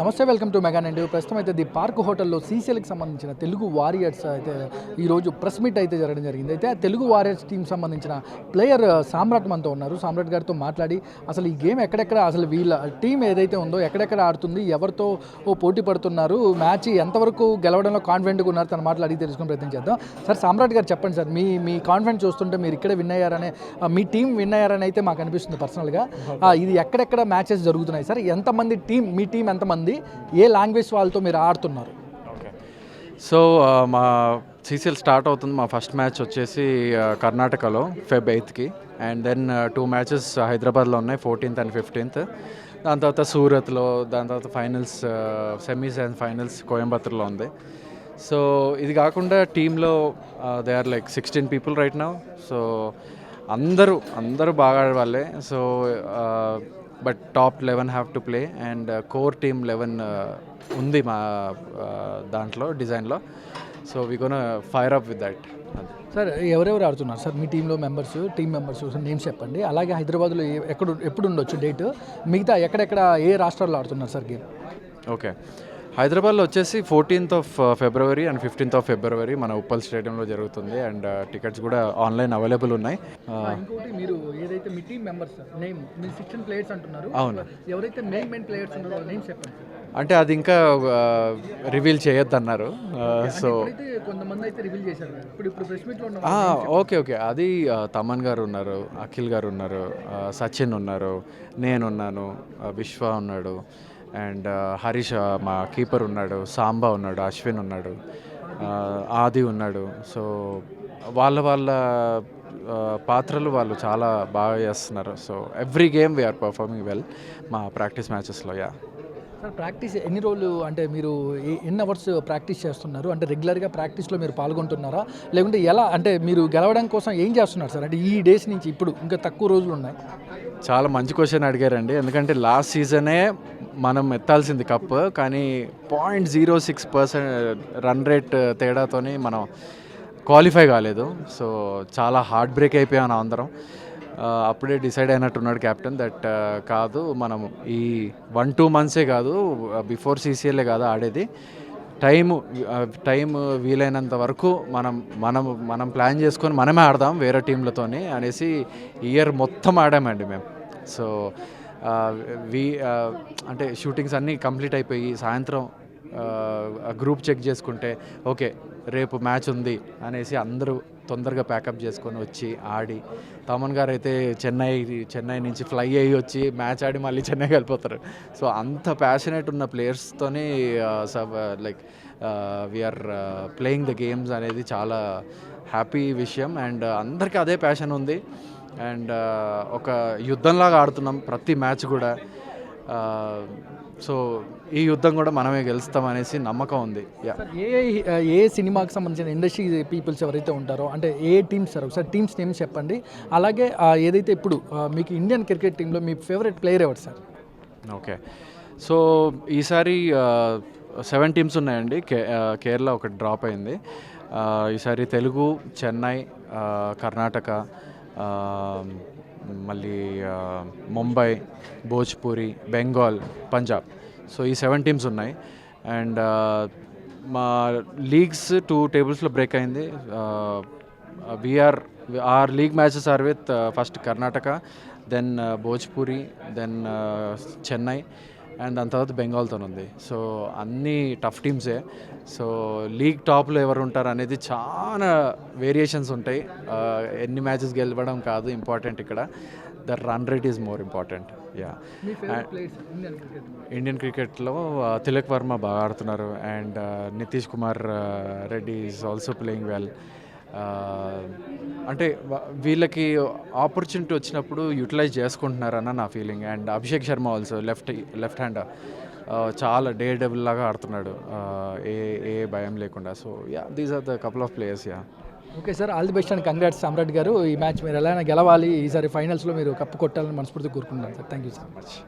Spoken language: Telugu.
నమస్తే వెల్కమ్ టు మెగా అండి ప్రస్తుతం అయితే ది పార్క్ హోటల్లో సీసీఎల్కి సంబంధించిన తెలుగు వారియర్స్ అయితే ఈరోజు ప్రెస్ మీట్ అయితే జరగడం జరిగింది. అయితే ఆ తెలుగు వారియర్స్ టీం సంబంధించిన ప్లేయర్ సామ్రాట్ మనతో ఉన్నారు. సామ్రాట్ గారితో మాట్లాడి అసలు ఈ గేమ్ ఎక్కడెక్కడ అసలు వీళ్ళ టీం ఏదైతే ఉందో ఎక్కడెక్కడ ఆడుతుంది ఎవరితో ఓ పోటీ పడుతున్నారు మ్యాచ్ ఎంతవరకు గెలవడంలో కాన్ఫిడెంట్గా ఉన్నారు తన మాటలు అడిగి తెలుసుకుని ప్రయత్నం చేద్దాం. సార్ సామ్రాట్ గారు చెప్పండి సార్ మీ మీ కాన్ఫిడెంట్ చూస్తుంటే మీరు ఇక్కడే విన్ అయ్యారనే మీ టీం విన్ అయ్యారని అయితే మాకు అనిపిస్తుంది పర్సనల్గా ఇది ఎక్కడెక్కడ మ్యాచెస్ జరుగుతున్నాయి సార్? ఎంతమంది టీం మీ టీం ఎంతమంది ఏ లాంగ్వేజ్ వాళ్ళతో మీరు ఆడుతున్నారు? ఓకే. సో మా సీసీఎల్ స్టార్ట్ అవుతుంది. మా ఫస్ట్ మ్యాచ్ వచ్చేసి కర్ణాటకలో ఫెబ్ ఎయిత్కి అండ్ దెన్ టూ మ్యాచెస్ హైదరాబాద్లో ఉన్నాయి ఫోర్టీన్త్ అండ్ ఫిఫ్టీన్త్. దాని తర్వాత సూరత్లో దాని తర్వాత ఫైనల్స్ సెమీస్ అండ్ ఫైనల్స్ కోయంబత్తూర్లో ఉంది. సో ఇది కాకుండా టీంలో they are like sixteen people right now. So అందరూ అందరూ బాగా ఆడవాళ్ళే. So but top eleven have to play and core team eleven ఉంది మా uh, దాంట్లో డిజైన్లో. So we gone fire up with that sir ఎవరెవరు ఆడుతున్నారు సార్? మీ టీంలో మెంబర్స్ టీం మెంబర్స్ నేమ్స్ చెప్పండి. అలాగే హైదరాబాద్లో ఎక్కడ ఎప్పుడు ఉండొచ్చు డేట్? మిగతా ఎక్కడెక్కడ ఏ రాష్ట్రాల్లో ఆడుతున్నారు సార్ గేమ్? ఓకే హైదరాబాద్లో వచ్చేసి fourteenth of February and fifteenth of February మన ఉప్పల్ స్టేడియంలో జరుగుతుంది అండ్ టికెట్స్ కూడా ఆన్లైన్ అవైలబుల్ ఉన్నాయి. ఇంకోటి మీరు ఏదైతే మీ టీం మెంబర్స్ నేమ్ మీరు సిక్స్టీన్ ప్లేయర్స్ అంటున్నారు అవును. ఎవరైతే మెయిన్ మెయిన్ ప్లేయర్స్ ఉన్నారో నేమ్స్ చెప్పండి. అంటే అది ఇంకా రివీల్ చేయొద్దన్నారు. సో కొంతమంది అయితే రివీల్ చేశారు కదా. ఇప్పుడు ఇప్పుడు ప్రెస్ మీట్లో ఉన్న ఓకే ఓకే. అది తమన్ గారు ఉన్నారు అఖిల్ గారు ఉన్నారు సచిన్ ఉన్నారు నేనున్నాను విశ్వ ఉన్నాడు అండ్ హరీష్ మా కీపర్ ఉన్నాడు సాంబా ఉన్నాడు అశ్విన్ ఉన్నాడు ఆది ఉన్నాడు. సో వాళ్ళ వాళ్ళ పాత్రలు వాళ్ళు చాలా బాగా చేస్తున్నారు. So every game we are performing well మా ప్రాక్టీస్ మ్యాచెస్లో యా. సార్ ప్రాక్టీస్ ఎన్ని రోజులు అంటే మీరు ఎన్ని అవర్స్ ప్రాక్టీస్ చేస్తున్నారు? అంటే రెగ్యులర్గా ప్రాక్టీస్లో మీరు పాల్గొంటున్నారా? లేకుంటే ఎలా అంటే మీరు గెలవడం కోసం ఏం చేస్తున్నారు సార్? అంటే ఈ డేస్ నుంచి ఇప్పుడు ఇంకా తక్కువ రోజులు ఉన్నాయి. చాలా మంచి క్వశ్చన్ అడిగారండి. ఎందుకంటే లాస్ట్ సీజనే మనం ఎత్తాల్సింది కప్ కానీ point zero six percent run rate తేడాతోని మనం క్వాలిఫై కాలేదు. సో చాలా హార్ట్ బ్రేక్ అయిపోయాను అందరం. అప్పుడే డిసైడ్ అయినట్టున్నాడు కెప్టెన్ దట్ కాదు మనం ఈ వన్ టూ మంత్సే కాదు బిఫోర్ సీసీఎల్ఏ కాదు ఆడేది. టైం టైం వీలైనంత వరకు మనం మనం మనం ప్లాన్ చేసుకొని మనమే ఆడదాం వేరే టీంలతోని అనేసి ఇయర్ మొత్తం ఆడామండి మేము. సో వి అంటే షూటింగ్స్ అన్నీ కంప్లీట్ అయిపోయి సాయంత్రం గ్రూప్ చెక్ చేసుకుంటే ఓకే రేపు మ్యాచ్ ఉంది అనేసి అందరూ తొందరగా ప్యాకప్ చేసుకొని వచ్చి ఆడి. తమన్ గారు అయితే చెన్నై చెన్నై నుంచి ఫ్లై అయ్యి వచ్చి మ్యాచ్ ఆడి మళ్ళీ చెన్నైకి వెళ్ళిపోతారు. సో అంత ప్యాషనేట్ ఉన్న ప్లేయర్స్తోని sub like we are playing the games అనేది చాలా హ్యాపీ విషయం. అండ్ అందరికీ అదే ప్యాషన్ ఉంది. అండ్ ఒక యుద్ధంలాగా ఆడుతున్నాం ప్రతి మ్యాచ్ కూడా. సో ఈ యుద్ధం కూడా మనమే గెలుస్తాం అనేసి నమ్మకం ఉంది. ఏ ఏ సినిమాకి సంబంధించిన ఇండస్ట్రీ పీపుల్స్ ఎవరైతే ఉంటారో అంటే ఏ టీమ్స్ సార్ ఒకసారి టీమ్స్ నేమ్స్ చెప్పండి. అలాగే ఏదైతే ఇప్పుడు మీకు ఇండియన్ క్రికెట్ టీంలో మీ ఫేవరెట్ ప్లేయర్ ఎవరు సార్? ఓకే. సో ఈసారి సెవెన్ టీమ్స్ ఉన్నాయండి. కే కేరళ ఒకటి డ్రాప్ అయింది. ఈసారి తెలుగు చెన్నై కర్ణాటక మళ్ళీ ముంబై భోజ్పూరి బెంగాల్ పంజాబ్. సో ఈ సెవెన్ టీమ్స్ ఉన్నాయి. అండ్ మా లీగ్స్ టూ టేబుల్స్లో బ్రేక్ అయింది. We are our league matches are with first Karnataka then Bhojpuri then Chennai. And దాని తర్వాత బెంగాల్తో ఉంది. సో అన్ని టఫ్ టీమ్సే. సో లీగ్ టాప్లో ఎవరు ఉంటారు అనేది చాలా వేరియేషన్స్ ఉంటాయి. ఎన్ని మ్యాచెస్ గెలవడం కాదు ఇంపార్టెంట్ ఇక్కడ. The run rate is more important. Yeah. Indian cricket Indian క్రికెట్లో తిలక్ వర్మ బాగా ఆడుతున్నారు. And Nitish Kumar Reddy is also playing well. అంటే వీళ్ళకి ఆపర్చునిటీ వచ్చినప్పుడు యూటిలైజ్ చేసుకుంటున్నారన్న నా feeling and Abhishek Sharma also left left hand చాలా డే డబుల్ లాగా ఆడుతున్నాడు. ఏ ఏ భయం లేకుండా. So yeah these are the couple of players yeah okay sir all the best and congrats Samrat garu. ఈ మ్యాచ్ మీరు ఎలా గెలవాలి. ఈసారి ఫైనల్స్లో మీరు కప్పు కొట్టాలని మనస్ఫూర్తి కోరుకుంటున్నాను sir thank you so much